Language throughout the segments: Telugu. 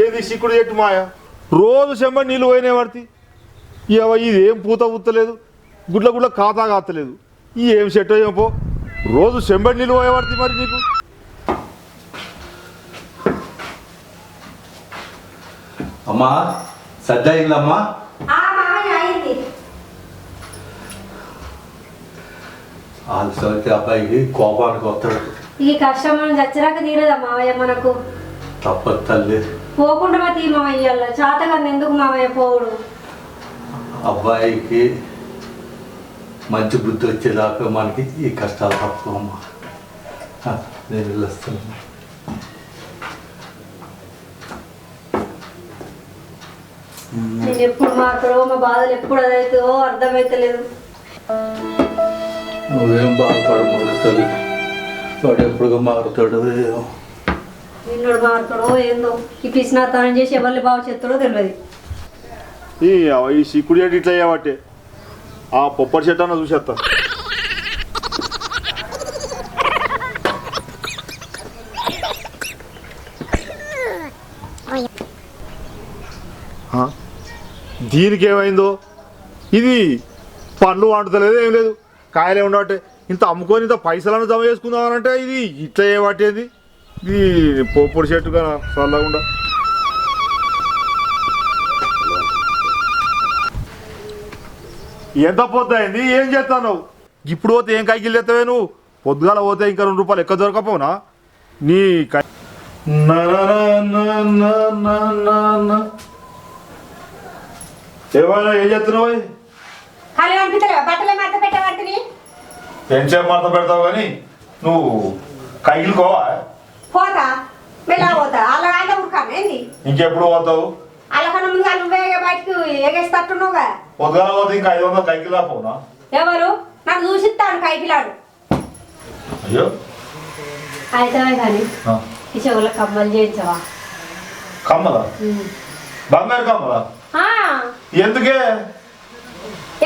ఏది సిక్కుడు చెట్టు మాయ? రోజు చెంబడి నీళ్ళు పోయినాయి పడితే ఇవ ఇది ఏం పూత పూతలేదు గుడ్ల గుడ్ల ఖాతా కాతలేదు ఈ ఏం చెట్టు ఏమో పో. రోజు చెంబడి నీళ్ళు పోయేవాడితే మరి నీకు? అమ్మా సజ్జయిందమ్మా ఆ మామయ్య అయింది. ఆలస్యమైతే అబ్బాయికి కోపానికి వస్తాడు. ఈ కష్టం మనం చచ్చినాక తీరదా మావయ్య మనకు? తప్పదు తల్లి. పోకుండా తీ మావయ్య ఇయ్యాల. చాతగాన్ని ఎందుకు మావయ్య పోవుడు? అబ్బాయికి మంచి బుద్ధి వచ్చేదాకా మనకి ఈ కష్టాలు తప్పమ్మా నేను వెళ్ళొస్తాను. నేను ఎప్పుడు మారుతాడో మా బాధలు ఎప్పుడు అదైతుందో అర్థమైతలేదు. నువ్వేం బాధపడకూడదు తల్లి. వాడు ఎప్పుడు మారుతాడు. నిన్నోడు మారుతాడో ఏందో? ఈ పిసినార్థం చేసి ఎవరిని బాగా చేస్తాడో తెలియదు ఈ ఈ సిక్కుడు చెట్టు ఇట్లా చేయబట్టే. ఆ పొప్పటి చెట్టు అన్న చూసేస్తా దీనికి ఏమైందో? ఇది పండ్లు వండుతలేదు ఏం లేదు. కాయలే ఉండబట్టే. ఇంత అమ్ముకొని ఇంత పైసలను జమ చేసుకుందామనంటే ఇది ఇట్లా ఏ పట్టేది ఇది పొప్పుడు చెట్టు కదా చల్లకుండా ఎంత పొద్దు ఏం చేస్తావు ఇప్పుడు పోతే ఏం కైకిలు తెస్తావే నువ్వు? పొద్దుగాల పోతే ఇంకా రెండు రూపాయలు ఎక్క దొరకపోనా నీ కై. ఏమైనా ఏం చేస్తున్నావు పెంచే మడత పెడతావు కానీ నువ్వు కైకిలు కోవా? పోతా? మెల్ల పోతా? అలా ఆయన ఉడకాను ఏంది? ఇంకెప్పుడు పోతావు? అలా కన్నా ముందుగా నువ్వే బయటకు ఎగేస్తట్టున్నావుగా పొద్దుగాల పోతే ఇంకా ఐదు వందలు కైకిలు రాపోనా ఎవరు? నన్ను చూసిస్తాను కైకిలాడు. అయ్యో. అయితే కానీ. ఈ చెవుల కమ్మలు చేయించవా? కమ్మలా? బంగారు కమ్మలా? ఎందుకే?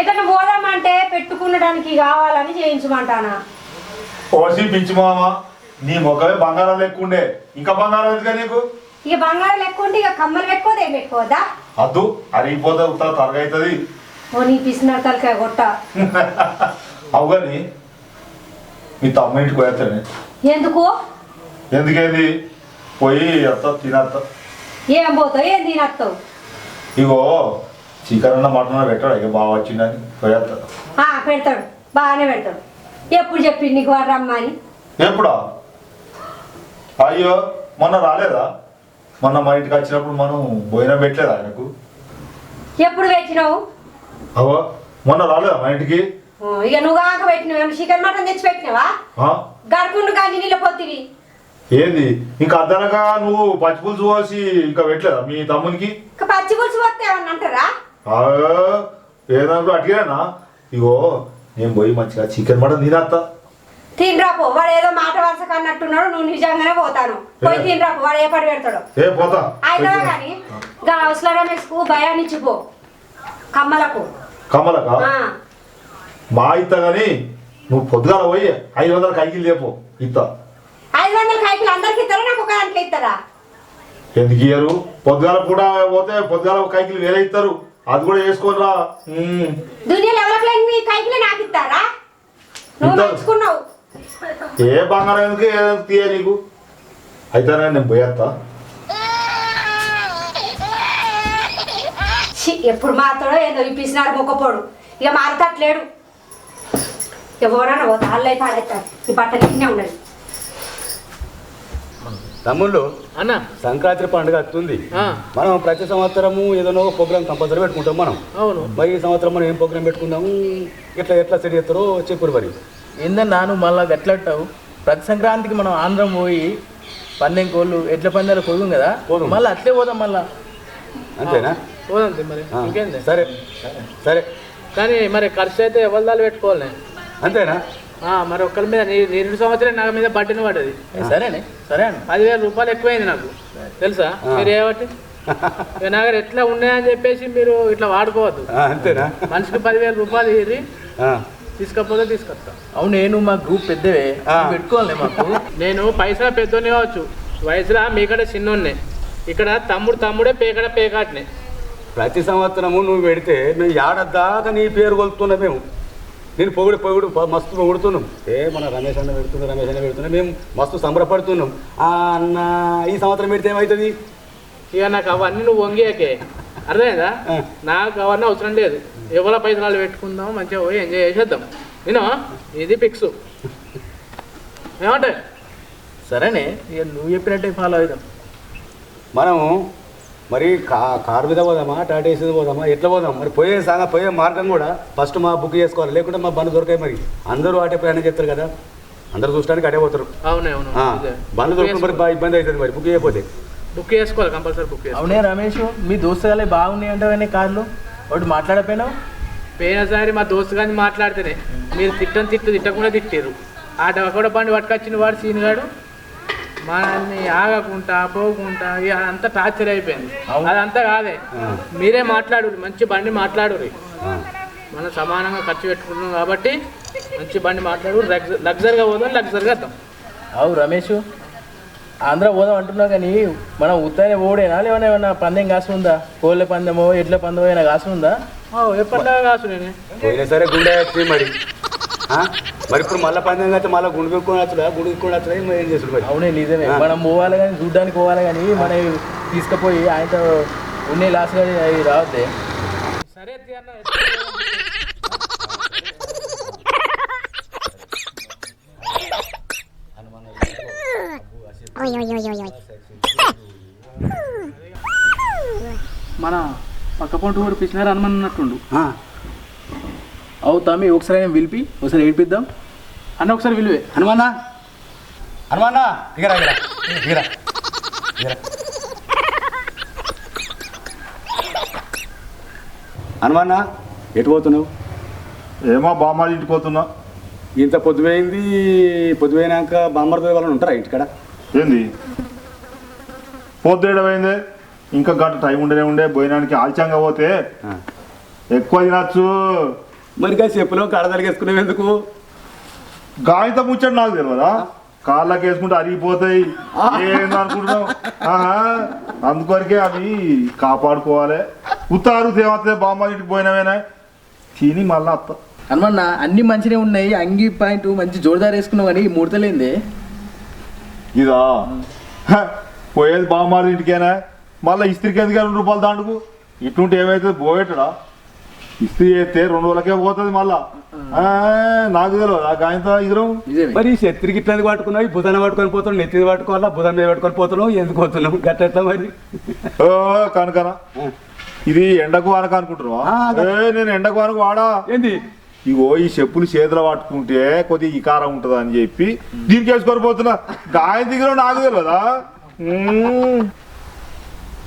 ఎటన్నా పోదామంటే పెట్టుకునడానికి కావాలని చేయించమంటానా? ఓసి పిచ్చి మామ. నీ మొక్కలే బంగారం లెక్కుండే ఇంకా బంగారం ఎందుకే నీకు? ఇక బంగారం లెక్క ఉంటే ఇక కమ్మలు పెట్టుకోదు ఏం పెట్టుకోవద్దా? అద్దు అరిగిపోతే ఉత్తా తరగవుతుంది ఓ నీ పిసిన తలకాయ కొట్ట. అవు కానీ మీ తమ్మ ఇంటికి పోయేస్తానే ఎందుకు? ఎందుకేంది? పోయి అత్త తినత్త ఏం పోతావు? ఏం తినస్తావు ఇగో చికెన్ అన్న మటన్ పెట్టాడు. ఇక బాగా వచ్చిందని పోయేస్తా ఆ, పెడతాడు. బాగానే పెడతాడు. ఎప్పుడు చెప్పింది నీకు వాడు రమ్మని? ఎప్పుడా? అయ్యో మొన్న రాలేదా? మొన్న మా ఇంటికి వచ్చినప్పుడు మనం భోజనం పెట్టలేదా ఆయనకు? ఎప్పుడు పెట్టినావు? అవో మొన్న రాలేదా మా ఇంటికి? ఇక నువ్వు కాక పెట్టినావు చికెన్ మటన్ తెచ్చి పెట్టినావా? గడుకుండు కానీ నీళ్ళ పొత్తివి ఏంది? ఇంకా అద్దనగా నువ్వు పచ్చిపులుసు పోసి ఇంకా పెట్టలేదా మీ తమ్మునికి? ఇక పచ్చి పులుసు పోతే అంటారా? ఆ, ఏదనుకో అడిగానా ఇగో నేను పోయి మంచిగా చికెన్ మటన్ తినేస్తా తినరాపో వాడు ఏదో మాట వరుస అన్నట్టున్నాడు నువ్వు నిజంగానే పోతాను. పోయి తినరాపో వాడు ఏ పడి పెడతాడు. అయినా కానీ గా అవసరం రమేష్కు భయాన్ని ఇచ్చిపో కమ్మలకు. కమలక ఆ, మా ఇత్త కానీ నువ్వు పొద్దుగాల పోయి ఐదు వందల కైకిలు లేపో ఇత్త. ఐదు వందల కైకిలు అందరికి ఇస్తారా నాకు ఒక దాంట్లో ఇస్తారా ఎందుకు ఇయ్యరు? పొద్దుగాల పూట పోతే పొద్దుగాల కైకిలు వేరే ఇస్తారు అది కూడా వేసుకొని రా. ఎవరికి మీ కైకిలే నాకు ఇస్తారా నువ్వు ఇస్తారు. ఏ బంగారం ఎందుకు ఏదైనా తీయ నీకు? అయితే నేను పోయేస్తా ఎప్పుడు మారుతాడో ఏదో పిసినాడు మొక్కపోడు. ఇక మారుతట్లేడు. ఎవరన్నా పోతా అల్లై పాడేస్తారు ఈ బట్టలు ఇన్నే ఉన్నది. తమ్ముళ్ళు అన్న. సంక్రాంతి పండుగ వస్తుంది. ఆ, మనం ప్రతి సంవత్సరము ఏదైనా ఒక ప్రోగ్రామ్ కంపల్సరీ పెట్టుకుంటాం మనం. అవును. మరి ఈ సంవత్సరం మనం ఏం ప్రోగ్రామ్ పెట్టుకుందాము? ఎట్లా ఎట్లా సెట్ చేస్తారో చెప్పురు మరి. ఏందన్నా నువ్వు మళ్ళా గట్లట్టావు. ప్రతి సంక్రాంతికి మనం ఆంధ్రం పోయి పందెం కోళ్ళు ఎడ్ల పందాలు పోదాం కదా. మళ్ళీ అట్లే పోదాం మళ్ళా. అంతేనా? పోదాం మరి. ఇంకేంది? సరే. సరే. కానీ మరి ఖర్చు అయితే ఎవరిదాలు పెట్టుకోవాలి? అంతేనా? మరి ఒక్కరి మీద నీ రెండు సంవత్సరాలు నా మీద పట్టిన పడ్డది. సరేనే సరే అన్న. పదివేల రూపాయలు ఎక్కువైంది నాకు. తెలుసా. మీరు ఏవట్టి దగ్గర ఎట్లా ఉన్నాయని చెప్పేసి మీరు ఇట్లా వాడుకోవద్దు. అంతేనా? మనిషికి పదివేల రూపాయలు ఇది తీసుకపోతే తీసుకొస్తా. అవును నేను మా గ్రూప్ పెద్దవే. పెట్టుకోవాలి మాకు. నేను పైసా పెద్దోని కావచ్చు. వయసులో మీకంటే చిన్నోన్నే ఇక్కడ తమ్ముడు తమ్ముడే పేకడ పేకాటనే ప్రతి సంవత్సరము నువ్వు పెడితే మేము ఏడాదాకా నీ పేరు కొలుతున్నాం మేము. నేను పొగుడు పొగుడు మస్తు పొగుడుతున్నాం. ఏ మన రమేష్ అన్న పెడుతున్నా రమేష్ అన్న పెడుతున్నా మేము మస్తు సంబరపడుతున్నాం. ఆ అన్న ఈ సంవత్సరం పెడితే ఏమవుతుంది ఇక నాకు అవన్నీ నువ్వు వంగియాకే. అర్థమైందా. నాకు అవన్నీ అవసరం లేదు. ఎవరి పైసలు పెట్టుకుందాం మంచిగా పోయి ఎంజాయ్ చేసేద్దాం. నేను ఇది ఫిక్స్ ఏమంటే సరేనే. ఇక నువ్వు చెప్పినట్టే ఫాలో అవుదాం మనము మరి కా కారు మీద పోదామా టాటా ఏసీ మీద పోదామా ఎట్లా పోదాం? మరి పోయే సాగా పోయే మార్గం కూడా ఫస్ట్ మా బుక్ చేసుకోవాలి. లేకుంటే మా బండ్లు దొరకాయి మరి. అందరూ అటే ప్రయాణం చేస్తారు కదా. అందరూ చూడడానికి అటే పోతారు. బండ్లు దొరకడం మరి ఇబ్బంది అవుతుంది మరి. బుక్ చేయకపోతే. బుక్ చేసుకోవాలి కంపల్సరీ బుక్ చేసుకోవాలి. అవునే రమేష్ మీ దోస్తుగాలే బాగున్నాయి అంటావనే కార్లు? ఒకటి మాట్లాడపోయినావు పోయినసారి మా దోస్తు గారిని మాట్లాడితేనే మీరు తిట్టని తిట్టు తిట్టకుండా తిట్టారు ఆ డబ్బా బండి పట్టుకొచ్చిన వాడు సీనిగాడు. మనల్ని ఆగకుండా పోకుండా ఇక అదంతా టార్చర్ అయిపోయింది. అదంతా కాదే. మీరే మాట్లాడు మంచి బండి మాట్లాడు మనం సమానంగా ఖర్చు పెట్టుకుంటున్నాం కాబట్టి మంచి బండి మాట్లాడు లగ్జరీగా పోదాం లగ్జరీగా వద్దాం. అవు రమేష్ ఆంధ్ర పోదాం అంటున్నావు కానీ మనం ఉత్తనే ఓడేనా లేవన్నా ఏమన్నా పందెం కాసు ఉందా కోళ్ళ పందెమో ఎడ్ల పందెమో ఏమైనా కాసు ఉందా ఎప్పటిలాగా కాసు నేను. పోయినా సరే గుండె మరి. ఆ? మరి ఇప్పుడు మళ్ళీ పందెం అయితే మళ్ళీ గుండు పెట్టుకొని వచ్చుడా గుండు పెట్టుకొని వచ్చుడా మరి ఏం చేస్తుంది మరి? అవునే నిజమే. మనం పోవాలి కానీ చూడ్డానికి పోవాలి కానీ మనం తీసుకుపోయి ఆయనతో ఉండే లాస్ కానీ అవి రావద్దే. సరే తీ మన పక్క పొంటు కూడా పిచ్చినారు అనమన్నట్టుండు ఆ, అవు తమ్మి ఒకసారి ఆయన పిలిపి ఒకసారి ఏడిపిద్దాం. అన్న ఒకసారి విలువే హనుమానా హనుమానా ఇగరా ఇగరా. ఇగరా. ఇగరా. హనుమానా ఎటు పోతున్నావు? ఏమో బామ్మాడి ఇంటికి పోతున్నా. ఇంత పొద్దుపోయింది పొద్దుపోయినాక బామ్మర్తో వాళ్ళని ఉంటారా ఇంటికాడ? ఏంది? పొద్దుడమైంది ఇంకా గంట టైం ఉండనే ఉండే భోజనానికి ఆల్చంగా పోతే. ఎక్కువ తినచ్చు. మరి గా చెప్పులో కాడ తలిగేసుకునేవి ఎందుకు? గాయంత ముచ్చట నాకు తెలియదా కాళ్ళకి వేసుకుంటే అరిగిపోతాయి. ఏందనుకుంటున్నావు ఆహా. అందుకొరకే అవి కాపాడుకోవాలి. ఉత్తారు తేవతే బామ్మ ఇంటికి పోయినవేనా? తిని మళ్ళీ అత్త. హనుమన్న అన్ని మంచిగా ఉన్నాయి. అంగి పాయింట్ మంచి జోరుదారు వేసుకున్నావు కానీ ఈ ముడతలేంది ఇదా? పోయేది బామ్మారి ఇంటికేనా? మళ్ళీ ఇస్త్రీకి ఎందుకు రెండు రూపాయలు దాండుకు ఇటుంటే ఏమైతుంది? పోయేటడా ఇస్త్రీ చేస్తే రెండు రోజులకే పోతుంది మళ్ళా. ఆ, నాకు తెలియదు. ఆ గాయంతో ఇద్దరం? మరి శత్రికి ఇట్లా పట్టుకున్నావు? బుధన పట్టుకొని పోతున్నావు? నెత్తి పట్టుకోవాలా? బుధన మీద పట్టుకొని పోతున్నావు? ఎందుకు పోతున్నావు? గట్ట ఎట్లా మరి? ఓ కనుకనా? ఇది ఎండకు వానక అనుకుంటున్నావా? నేను ఎండకు వానకు వాడా? ఏంది? ఇగో ఈ చెప్పులు చేతులు పట్టుకుంటే కొద్దిగా ఇకారం ఉంటుంది అని చెప్పి దీనికి వేసుకొని పోతున్నా? గాయం దిగిన నాకు తెలియదా.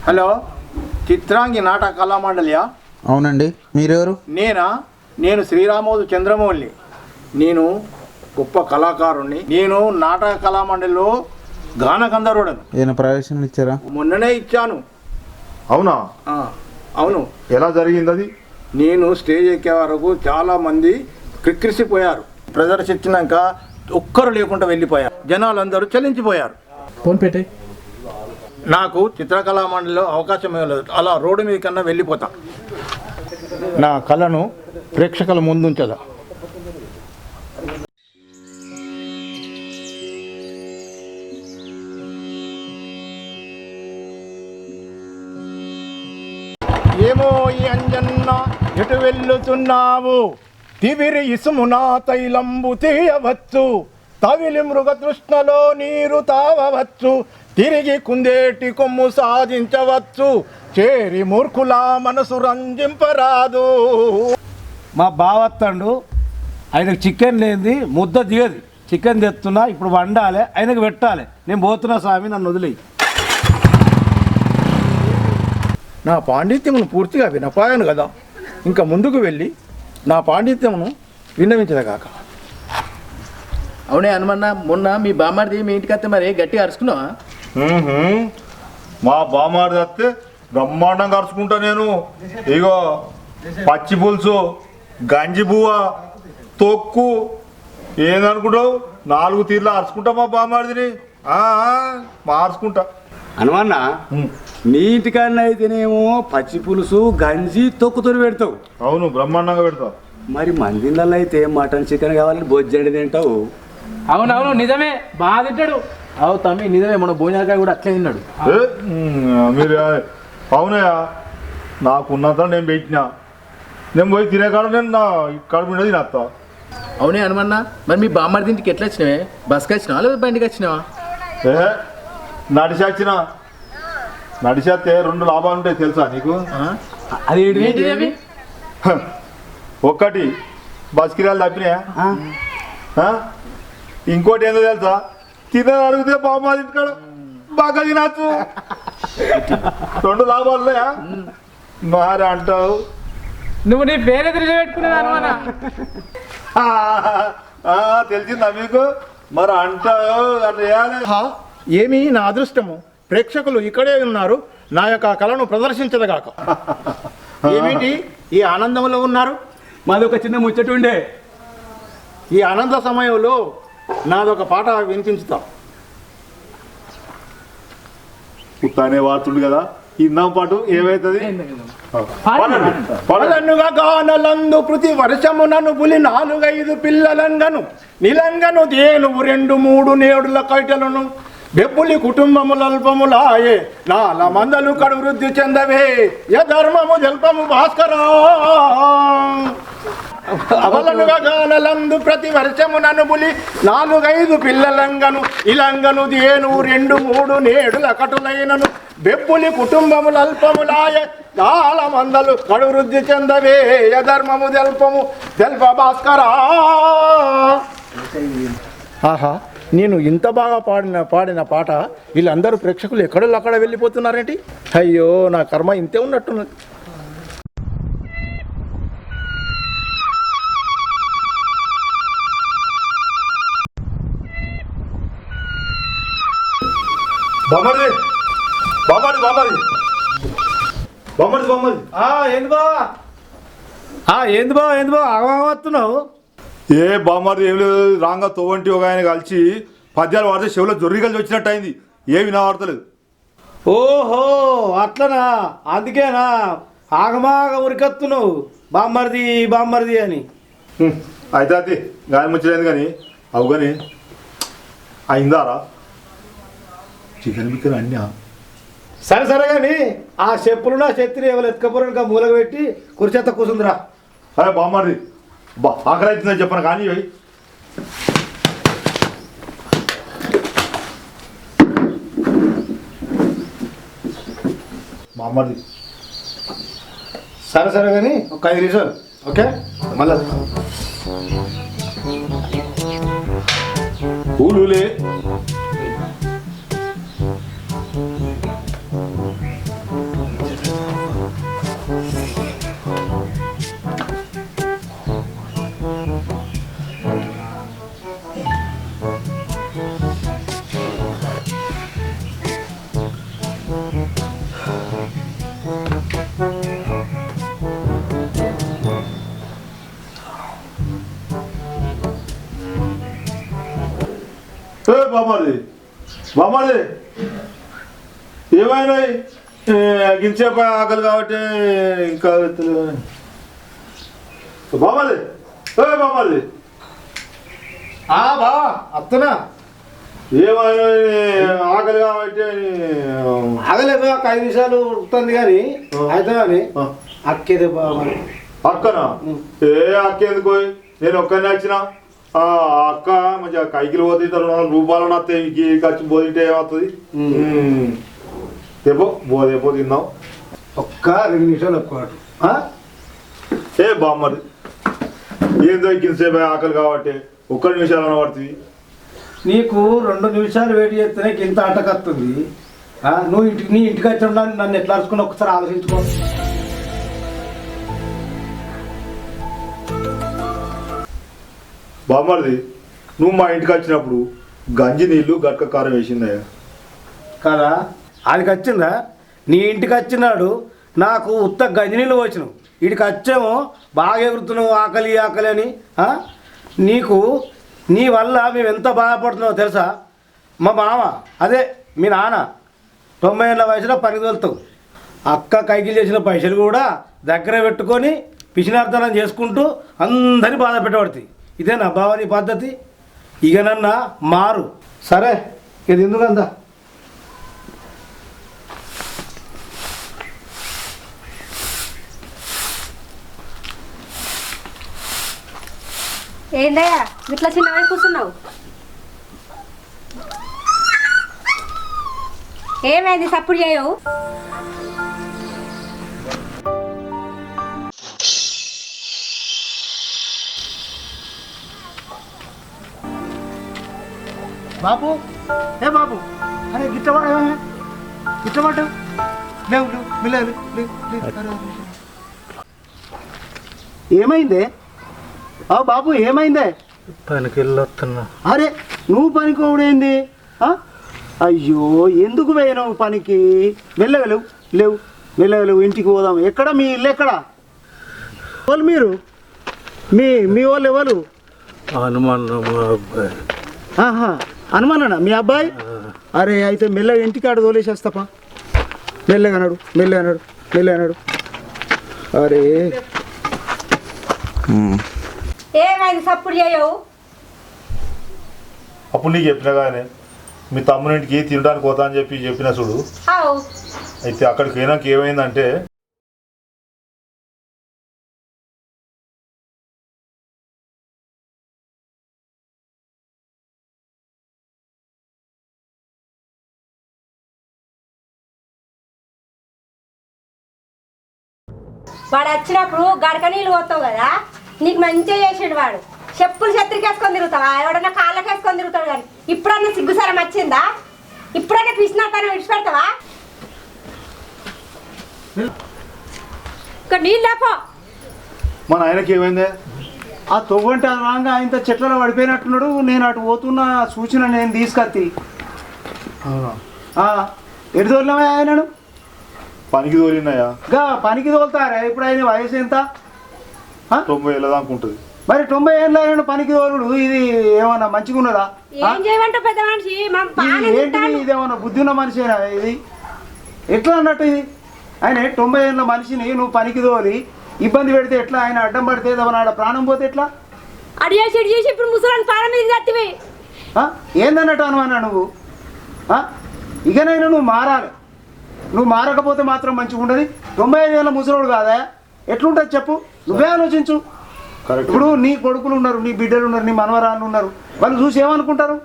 హలో చిత్రాంగి నాటక కళామండలియా అవునండి. మీరెవరు? నేనా? నేను శ్రీరామోజు చంద్రమౌళి. నేను గొప్ప కళాకారుణ్ణి. నేను నాటక కళామండలిలో గాన గంధర్వుడను. ఏమైనా ప్రవేశం ఇచ్చారా? మొన్ననే ఇచ్చాను. అవునా? ఆ, అవును. ఎలా జరిగింది అది? నేను స్టేజ్ ఎక్కే వరకు చాలా మంది క్రిక్కిరిసిపోయారు. ప్రదర్శించినాక ఒక్కరు లేకుండా వెళ్ళిపోయారు. జనాలందరూ చలించిపోయారు. ఫోన్ పెట్టే నాకు చిత్రకళా మండలిలో అవకాశం ఇవ్వలేదు అలా రోడ్డు మీద కన్నా వెళ్ళిపోతా. నా కళను ప్రేక్షకుల ముందుంచదా? ఏమో ఈ అంజన్న ఎటు వెళ్ళుతున్నావు తివిరి ఇసుమునా తైలంబు తీయవచ్చు. తవిలి మృగ తృష్ణలో నీరు తావవచ్చు. తిరిగి కుందేటి కొమ్ము సాధించవచ్చు. చేరి మూర్ఖుల మనసు రంజింపరాదు. మా బావత్తండు ఆయనకు చికెన్ లేనిది ముద్ద దిగదు. చికెన్ తెస్తున్నా ఇప్పుడు వండాలి ఆయనకు పెట్టాలి. నేను పోతున్నా స్వామి నన్ను వదిలేయి. నా పాండిత్యమును పూర్తిగా వినపాయాను కదా. ఇంకా ముందుకు వెళ్ళి నా పాండిత్యమును విన్నవించదగాక. అవునే హనుమన్న మొన్న మీ బామ్మడిది మీ ఇంటికి వస్తే మరి గట్టిగా అరుచుకున్నావా. మా బామ్మారి వస్తే బ్రహ్మాండంగా అరుచుకుంటా నేను. ఇగో పచ్చి పులుసు గంజి బువ్వ తొక్కు ఏందనుకుంటావు? నాలుగు తీర్లు అరుచుకుంటా మా ఆ, మార్చుకుంటా అనుమన్న నీటికన్నా అయితేనేమో పచ్చి పులుసు గంజి తొక్కుతూనే పెడతావు. అవును బ్రహ్మాండంగా పెడతా మరి మందిళ్ళల్లో అయితే మటన్ చికెన్ కావాలని బొజ్జండి తింటావు. అవునవును నిజమే. బాగా తింటాడు. అవు తమ్మి నిజమే. మన భోజనాకాయ కూడా అట్లే తిన్నాడు. మీరు అవునయ్యా నాకున్నంత నేను పెట్టినా. నేను పోయి తినే కాడ నేను నా కడుపు ఉండేది తినేస్తా అవునే హనుమన్న మరి మీ బామ్మడి ఇంటికి ఎట్లా వచ్చినావే? బస్కి వచ్చినావా? లేదా బండికి వచ్చినావా? ఏ? నడిచేచ్చిన నడిచేస్తే రెండు లాభాలు ఉంటాయి తెలుసా నీకు? అది ఒక్కటి బస్కిరాలు తప్పినాయా? ఆ? ఇంకోటి ఏందో తెలుసా? తినే అడిగితే బామ్మ తింటాడు బాగా తినచ్చు. రెండు లాభాలు ఉన్నాయా? మరి అంటావు. నువ్వు నీ పేరే తిరిగి పెట్టుకున్నావు అనుమాన? ఆ, ఆ, తెలిసిందా మీకు? మరి అంటావు అట్లా ఏమి నా అదృష్టము. ప్రేక్షకులు ఇక్కడే ఉన్నారు. నా యొక్క కళను ప్రదర్శించదగాక. ఏమిటి? ఈ ఆనందంలో ఉన్నారు? మాది ఒక చిన్న ముచ్చట ఉండే. ఈ ఆనంద సమయంలో నాదొక పాట వినిపించుతా. ఉత్తానే వాడుతుండు కదా. ఇందాం పాటు ఏమైతుంది? పడలన్నుగా గానలందు ప్రతి వర్షమునను పులి నాలుగైదు పిల్లలంగను. నిలంగను దేనువు రెండు మూడు నేడుల కైటలను బెబ్బులి కుటుంబముల అల్పములాయే నాల మందలు కడు వృద్ధి చెందవే. యధర్మము జల్పము భాస్కరా? అవలనుగా గానలందు ప్రతి వర్షమునను ననుబులి నాలుగైదు పిల్లలంగను ఇలంగను దేను రెండు మూడు నేడుల కటులైనను. బెప్పులి కుటుంబములు అల్పములాయ నాల మందలు కడువృద్ధి చెందవే. యధర్మము జల్పము? జల్ప భాస్కరా. ఆహా. నేను ఇంత బాగా పాడిన పాడిన పాట వీళ్ళందరూ ప్రేక్షకులు ఎక్కడో అక్కడ వెళ్ళిపోతున్నారేంటి? అయ్యో నా కర్మ ఇంతే ఉన్నట్టున్నది బొమ్మది బొమ్మది బొమ్మది బొమ్మది బొమ్మది ఏంది బా ఏంది బా ఏంది బా ఆగమాగస్తున్నావు ఏ బామ్మది ఏం లేదు రాంగా తోవంటి ఒక ఆయన కలిసి పద్యాలు వాడితే చెవులో జొర్రి కలిసి వచ్చినట్టు అయింది ఏ వినవాడతలేదు ఓహో అట్లనా? అందుకేనా? ఆగమాగ ఉరికత్తున్నావు బామ్మర్ది బామ్మర్ది అని. అయితే అది గాలి ముచ్చలేదు కానీ అవు కానీ అయిందారా? చికెన్ బిక్కన్ అన్నీ సరే సరే కానీ ఆ చెప్పులు నా శక్తిని ఎవరు ఎత్తుకపోరు మూలగ పెట్టి కురిచేత కూసుందిరా. అరే బామ్మది బా ఆకలి అవుతుందని చెప్పను కానీ మా అమ్మది. సరే సరే కానీ ఒక ఐదు నిమిషాలు ఓకే? మళ్ళా. ఊలులే ఏ బామ్మది బామ్మది ఏమైనా గించేపై ఆకలి కాబట్టి ఇంకా బామ్మది ఏ బామ్మది ఆ బా అత్తనా? ఏమైనా ఆకలి కాబట్టి ఆగలేదు ఒక ఐదు నిమిషాలు ఉంటుంది కానీ అయితే కానీ ఆ. అక్కేదే బా మరి అక్కనా ఏ అక్క ఎందుకు నేను ఒక్కనే వచ్చిన? అక్క మంచిగా కైకిలు పోతే రూపాయలు వస్తాయి ఖర్చు పోతుంటే ఏమవుతుంది? తెపో పోదేపో తిందాం. ఒక్క రెండు నిమిషాలు ఒక్కవాడు ఏ బామ్మది ఏందో కిందసేపు ఆకలి కాబట్టి ఒక్క నిమిషాలు పడుతుంది నీకు రెండు నిమిషాలు వెయిట్ చేస్తేనే ఇంత అటకత్తుంది ఆ, నువ్వు ఇంటికి నీ ఇంటికి వచ్చి ఉండాలి నన్ను ఎట్లా అరుచుకుని ఒకసారి ఆలోచించుకో. బామ్మది నువ్వు మా ఇంటికి వచ్చినప్పుడు గంజి నీళ్ళు గట్క కారం వేసిందయ్యా. కదా? ఆడికి వచ్చిందా? నీ ఇంటికి వచ్చినాడు నాకు ఉత్త గంజి నీళ్ళు వచ్చినావు ఇడికి వచ్చాము బాగా ఎగురుతున్నావు ఆకలి ఆకలి అని నీకు నీ వల్ల మేము ఎంత బాధపడుతున్నావు తెలుసా? మా మామ అదే మీ నాన్న తొంభై ఏళ్ళ వయసులో పనికి తోలుతావు. అక్క కైకిలు చేసిన పైసలు కూడా దగ్గర పెట్టుకొని పిచ్చినార్థనం చేసుకుంటూ అందరినీ బాధ పెట్టబడుతుంది ఇదే నా నీ పద్ధతి. ఇక నన్న మారు. సరే ఇది ఎందుకంతా ఏందయ్యా ఇట్లా చిన్నవై కూర్చున్నావు? ఏమైంది సప్పుడు చేయవు? బాబు ఏ బాబు? అరే గిట్టవాడు గిట్టవాడు లేవు లేవు. ఏమైందే? ఆ బాబు ఏమైందే? పనికి వెళ్ళొస్తున్నా అరే నువ్వు పనికోవడేంది? అయ్యో ఎందుకు పోయినావు పనికి? వెళ్ళగలేవు లేవు వెళ్ళగలేవు ఇంటికి పోదాం. ఎక్కడ? మీ ఇల్లు ఎక్కడ? వాళ్ళు మీరు? మీ మీ వాళ్ళు ఎవరు? అబ్బాయి. ఆహా. అనుమాననా? మీ అబ్బాయి? అరే అయితే మెల్లగా ఇంటికాడ తోలేసేస్తాపా. మెల్లగా అన్నాడు మెల్లగా అన్నాడు మెల్లగా అన్నాడు అరే. ఏమైంది సప్పుడు చేయవు? అప్పుడు నీకు చెప్పిన కానీ మీ తమ్మునింటికి తినడానికి పోతా అని చెప్పి చెప్పిన చూడు. అయితే అక్కడికి పోయినాక ఏమైందంటే వాడు వచ్చినప్పుడు గడక నీళ్ళు పోతావు కదా నీకు మంచిగా చేసాడు వాడు. చెప్పులు చెత్రికేసుకొని తిరుగుతావా? ఎవడన్నా కాళ్ళకేసుకొని తిరుగుతాడు కానీ ఇప్పుడన్నా సిగ్గుసరం వచ్చిందా? ఇప్పుడన్నా కృష్ణాతనం విడిచిపెడతావా? ఇక్కడ నీళ్ళు లేపో. మన ఆయనకి ఏమైంది? ఆ తొవ్వంటే అది రాగా ఇంత చెట్లలో పడిపోయినట్టున్నాడు నేను అటు పోతున్న సూచన నేను తీసుకొత్తి ఎటు తోలినావా ఆయనను? పనికి తోలినాయా గా పనికి తోలుతారే? ఇప్పుడు ఆయన వయసు ఎంత? తొంభై ఏళ్ళ దాకా ఉంటుంది. మరి తొంభై ఏళ్ళ ఆయన పనికి తోలుడు ఇది ఏమన్నా మంచిగా ఉన్నదా ఆ? ఏం చేయమంటావు పెద్ద మనిషి? మా ఇది బాగానే ఏంటిది? తింటాను. ఇది ఏమన్నా బుద్ధి ఉన్న మనిషేనా ఇది? ఎట్లా అన్నట్టు ఇది? ఆయన తొంభై ఏళ్ళ మనిషిని నువ్వు పనికి తోలి ఇబ్బంది పెడితే ఎట్లా? ఆయన అడ్డం పడితే ఆడ ప్రాణం పోతే ఎట్లా? ఏందన్నట్టు అనుమానా నువ్వు? ఆ? ఇకనైనా నువ్వు మారాలి. నువ్వు మారకపోతే మాత్రం మంచిగా ఉండదు. తొంభై ఐదు ఏళ్ళ ముసలోడు కాదా? ఎట్లుంటుంది చెప్పు? నువ్వే ఆలోచించు. కరెక్ట్ ఇప్పుడు నీ కొడుకులు ఉన్నారు నీ బిడ్డలు ఉన్నారు నీ మనవరాళ్ళు ఉన్నారు. వాళ్ళు చూసి ఏమనుకుంటారు?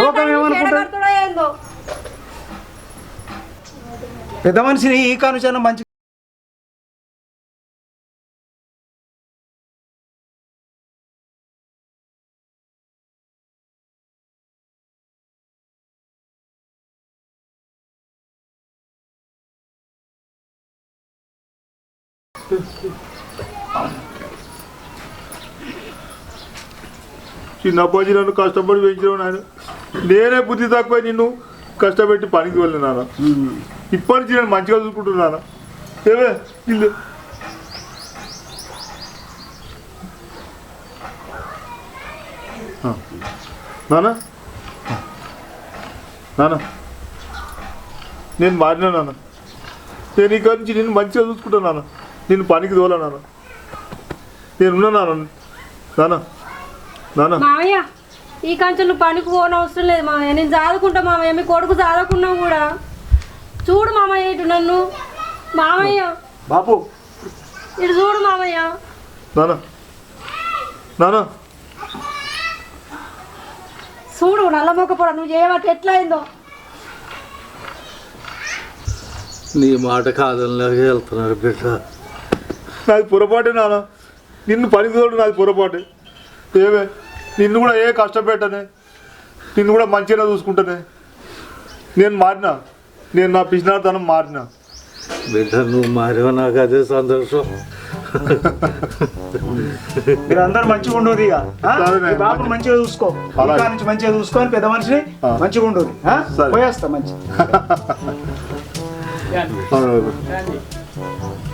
లోకం ఏందో? పెద్ద మనిషిని ఈ కానుచన మంచి చిన్నప్పటి నన్ను కష్టపడి పెంచినావు నాయన. నేనే బుద్ధి తక్కువ నిన్ను కష్టపెట్టి పనికి వెళ్ళినాను ఇప్పటి నుంచి నేను మంచిగా చూసుకుంటున్నాను ఏమే ఇల్లు. నానా నానా నేను మారినా నాన్న నేను ఇక్కడి నుంచి నేను మంచిగా చూసుకుంటాను నాన్న నేను పనికి తోలా నాన్న నేనున్నా నాన్న నాన్న మామయ్య ఈ కంచెలు నువ్వు పనికి పోని అవసరం లేదు మామయ్య నేను చదువుకుంటా మామయ్య మీ కొడుకు చదువుకున్నా కూడా. చూడు మామయ్య ఇటు నన్ను. మామయ్య బాపు. ఇటు చూడు మామయ్య నాన్న నాన్న చూడు నల్ల మొక్కపోడ నువ్వు చేయబట్టి ఎట్లా అయిందో నీ మాట కాదంలాగే వెళ్తున్నారు బిడ్డ. నాది పొరపాటే నాన్న నిన్ను పనికి తోడు నాది పొరపాటే. ఏమే? నిన్ను కూడా ఏ కష్టపెట్టనే? నిన్ను కూడా మంచిగా చూసుకుంటానే? నేను మారినా? నేను నా పిచ్చినాతనం మారినా? బిడ్డ నువ్వు మారేవో? నాకు అదే సంతోషం. మీరు అందరు మంచిగా ఉండదు ఇక. మంచిగా చూసుకో. ఇంకా నుంచి మంచిగా చూసుకొని పెద్ద మనిషిని ఆ. మంచిగా ఉండదు. పోయేస్తా మంచి.